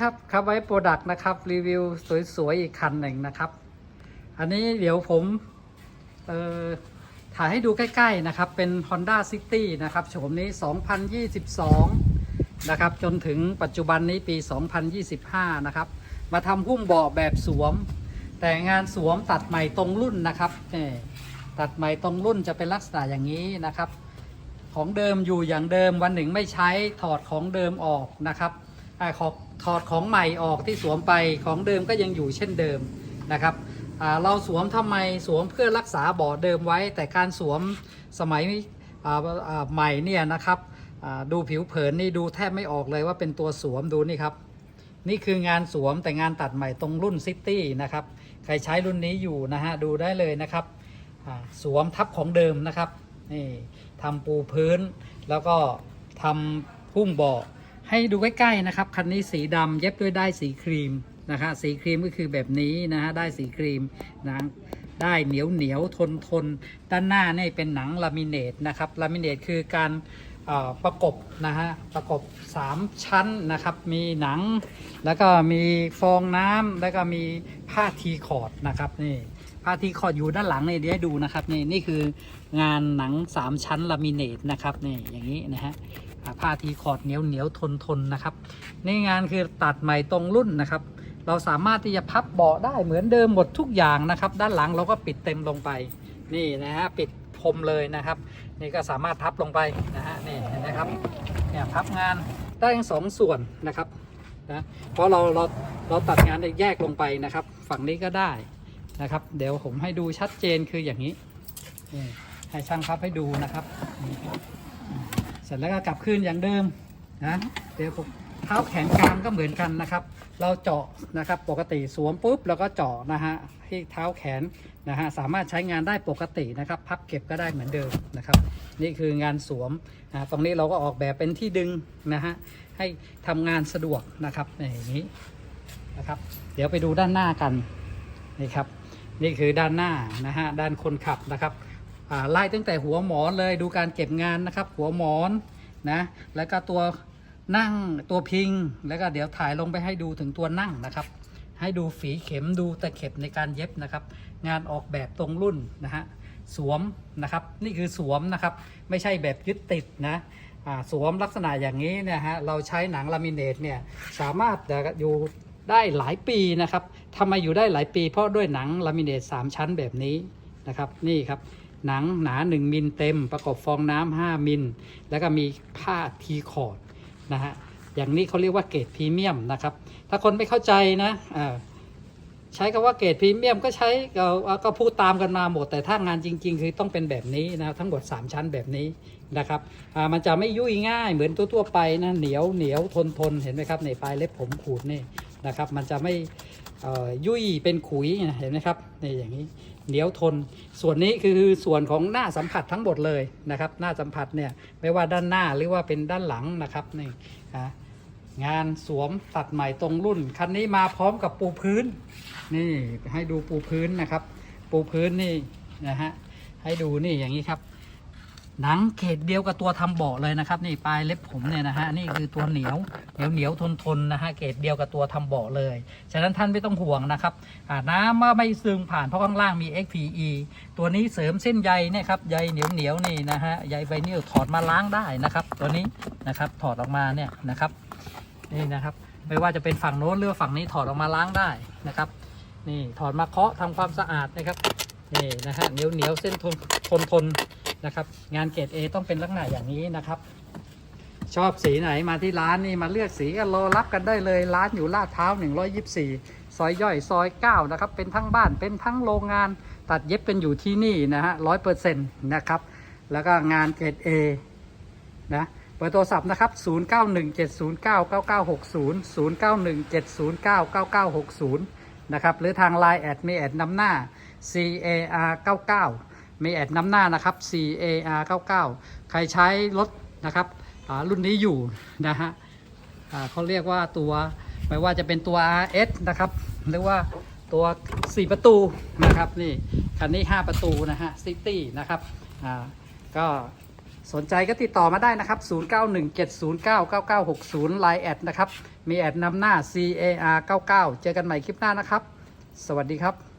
ครับครับไว้โปรดักต์นะครับ รีวิวสวยๆ อีกคันหนึ่งนะครับ อันนี้เดี๋ยวผมเอ่อถ่ายให้ดูใกล้ๆนะครับ เป็น Honda City นะครับโฉมนี้ 2022 นะครับ จนถึงปัจจุบันนี้ปี 2025 นะครับ มาทำหุ้มเบาะแบบสวม แต่งานสวมตัดใหม่ตรงรุ่นนะครับนี่ตัดใหม่ตรงรุ่นจะเป็นลักษณะอย่างนี้นะครับ ของเดิมอยู่อย่างเดิมวันหนึ่งไม่ใช้ถอดของเดิมออกนะครับ ขอถอดของใหม่ออกที่สวมไปของเดิมก็ยังอยู่เช่นเดิมนะครับเราสวมทำไมสวมเพื่อรักษาเบาะเดิมไว้ แต่การสวมสมัยใหม่เนี่ยนะครับดูผิวเผินนี่ดูแทบไม่ออกเลยว่าเป็นตัวสวมดูนี่ครับ นี่คืองานสวมแต่งานตัดใหม่ตรงรุ่นซิตี้นะครับใครใช้รุ่นนี้อยู่นะฮะดูได้เลยนะครับสวมทับของเดิมนะครับนี่ทำปูพื้นแล้วก็ทำพุ่มเบาะ ให้ดูใกล้ๆนะครับ คันนี้สีดำเย็บด้วยได้สีครีมนะฮะสีครีมก็คือแบบนี้นะฮะได้สีครีมนะได้เหนียวเหนียวทนทนด้านหน้านี่เป็นหนังลามิเนตนะครับลามิเนตคือการประกบนะฮะประกบ 3 ชั้นนะครับ มีหนัง แล้วก็มีฟองน้ำแล้วก็มีผ้าทีคอร์ดนะครับนี่ผ้าทีคอร์ดอยู่ด้านหลังนี่เดี๋ยวให้ดูนะครับนี่นี่คืองานหนัง 3 ชั้นลามิเนตนะครับนี่อย่างนี้นะฮะ ผ้าทีคอร์ดเหนียวเหนียวทนทนนะครับ ในงานคือตัดใหม่ตรงรุ่นนะครับ เราสามารถที่จะพับเบาะได้เหมือนเดิมหมดทุกอย่างนะครับ ด้านหลังเราก็ปิดเต็มลงไป นี่นะฮะปิดพรมเลยนะครับ นี่ก็สามารถพับลงไปนะฮะนี่เห็นไหมครับเนี่ยพับงานได้ทั้งสองส่วนนะครับนะเพราะเราเราเราตัดงานได้แยกลงไปนะครับ ฝั่งนี้ก็ได้นะครับ เดี๋ยวผมให้ดูชัดเจนคืออย่างนี้นี่ให้ช่างพับให้ดูนะครับ เสร็จแล้วก็กลับคืนอย่างเดิมนะเดี๋ยวผมเท้าแขนกลางก็เหมือนกันนะครับ เราเจาะนะครับปกติสวมปุ๊บแล้วก็เจาะนะฮะที่เท้าแขนนะฮะสามารถใช้งานได้ปกตินะครับ พับเก็บก็ได้เหมือนเดิมนะครับ นี่คืองานสวมนะตรงนี้เราก็ออกแบบเป็นที่ดึงนะฮะให้ทำงานสะดวกนะครับอย่างนี้นะครับ เดี๋ยวไปดูด้านหน้ากันนี่ครับ นี่คือด้านหน้านะฮะด้านคนขับนะครับ ไล่ตั้งแต่หัวหมอนเลยดูการเก็บงานนะครับ หัวหมอนนะแล้วก็ตัวนั่งตัวพิง แล้วก็เดี๋ยวถ่ายลงไปให้ดูถึงตัวนั่งนะครับ ให้ดูฝีเข็มดูตะเข็บในการเย็บนะครับ งานออกแบบตรงรุ่นนะฮะสวมนะครับ นี่คือสวมนะครับ ไม่ใช่แบบยึดติดนะสวมลักษณะอย่างนี้เนะฮะเราใช้หนังลามิเนตเนี่ยสามารถอยู่ได้หลายปีนะครับทำไมอยู่ได้หลายปี เพราะด้วยหนังลามิเนต3ชั้นแบบนี้นะครับ นี่ครับ หนังหนา 1 มิลเต็ม ประกอบฟองน้ำ5มิล แล้วก็มีผ้าทีคอร์ดนะฮะอย่างนี้เขาเรียกว่าเกรดพรีเมียมนะครับ ถ้าคนไม่เข้าใจนะใช้คำว่าเกรดพรีเมียมก็ใช้ก็ก็พูดตามกันมาหมด แต่ถ้างานจริง ๆ คือต้องเป็นแบบนี้นะทั้งหมด 3 ชั้นแบบนี้นะครับมันจะไม่ยุ่ยง่ายเหมือนทั่วๆไปนะเหนียวเหนียวทนทนเห็นไหมครับในปลายเล็บผมขูดนี่นะครับ มันจะไม่ยุ่ยเป็นขุยเห็นไหมครับในอย่างนี้ เหนียวทน ส่วนนี้คือส่วนของหน้าสัมผัสทั้งหมดเลยนะครับ หน้าสัมผัสเนี่ยไม่ว่าด้านหน้าหรือว่าเป็นด้านหลังนะครับนี่งานสวมตัดใหม่ตรงรุ่น คันนี้มาพร้อมกับปูพื้น นี่ให้ดูปูพื้นนะครับ ปูพื้นนี่นะฮะให้ดูนี่อย่างนี้ครับ หนังเขตเดียวกับตัวทำเบาะเลยนะครับ นี่ปลายเล็บผมเนี่ยนะฮะนี่คือตัวเหนียวเหนียวเหนียวทนทนนะฮะเกรดเดียวกับตัวทำเบาะเลย ฉะนั้นท่านไม่ต้องห่วงนะครับน้ำว่าไม่ซึมผ่านเพราะข้างล่างมี XPE ตัวนี้เสริมเส้นใยเนี่ยครับใยเหนียวเหนียวนี่นะฮะใยไวนิลถอดมาล้างได้นะครับ ตัวนี้นะครับถอดออกมาเนี่ยนะครับนี่นะครับไม่ว่าจะเป็นฝั่งโน้นหรือฝั่งนี้ถอดออกมาล้างได้นะครับ นี่ถอดมาเคาะทำความสะอาดนะครับนี่นะฮะเหนียวเหนียวเส้นทนทนทน นะครับ งานเกรด A ต้องเป็นลักษณะอย่างนี้นะครับ ชอบสีไหนมาที่ร้านนี่มาเลือกสีกันรอรับกันได้เลยร้านอยู่ลาดพร้าว 124 ซอยย่อยซอย 9 นะครับ เป็นทั้งบ้านเป็นทั้งโรงงานตัดเย็บเป็นอยู่ที่นี่นะฮะร้อยเปอร์เซ็นต์นะครับ แล้วก็งานเกรด A นะเบอร์โทรศัพท์นะครับ 0917099960 0917099960 นะครับ หรือทาง Line แอดมีแอดนำหน้า CAR 99 มีแอดนำหน้านะครับ CAR 99 ใครใช้รถนะครับอ่ารุ่นนี้อยู่นะฮะอ่าเขาเรียกว่าตัวไม่ว่าจะเป็นตัว RS นะครับ หรือว่าตัว 4 ประตูนะครับนี่คันนี้ 5 ประตูนะฮะซิตี้นะครับอ่าก็สนใจก็ติดต่อมาได้นะครับ 0917099960 Line แอดนะครับ มีแอดนำหน้า CAR 99 เจอกันใหม่คลิปหน้านะครับ สวัสดีครับ